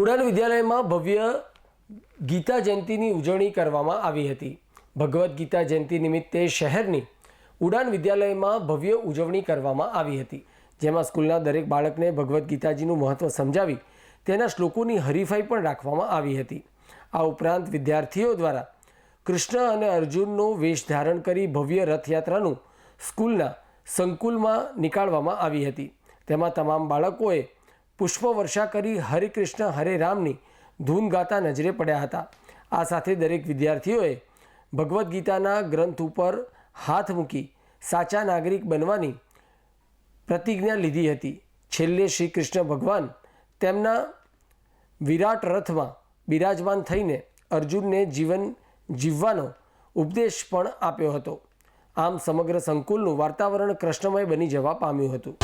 ઉડાન વિદ્યાલયમાં ભવ્ય ગીતા જયંતિની ઉજવણી કરવામાં આવી હતી. ભગવદ્ ગીતા જયંતિ નિમિત્તે શહેરની ઉડાન વિદ્યાલયમાં ભવ્ય ઉજવણી કરવામાં આવી હતી. જેમાં સ્કૂલના દરેક બાળકને ભગવદ્ ગીતાજીનું મહત્ત્વ સમજાવી તેના શ્લોકોની હરીફાઈ પણ રાખવામાં આવી હતી. આ ઉપરાંત વિદ્યાર્થીઓ દ્વારા કૃષ્ણ અને અર્જુનનો વેશ ધારણ કરી ભવ્ય રથયાત્રાનું સ્કૂલના સંકુલમાં નીકાળવામાં આવી હતી. તેમાં તમામ બાળકોએ પુષ્પવર્ષા કરી હરે કૃષ્ણ, હરે રામની ધૂન ગાતા નજરે પડ્યા હતા. આ સાથે દરેક વિદ્યાર્થીઓએ ભગવદ્ ગીતાના ગ્રંથ ઉપર હાથ મૂકી સાચા નાગરિક બનવાની પ્રતિજ્ઞા લીધી હતી. છેલ્લે શ્રી કૃષ્ણ ભગવાન તેમના વિરાટ રથમાં બિરાજમાન થઈને અર્જુનને જીવન જીવવાનો ઉપદેશ પણ આપ્યો હતો. આમ સમગ્ર સંકુલનું વાતાવરણ કૃષ્ણમય બની જવા પામ્યું હતું.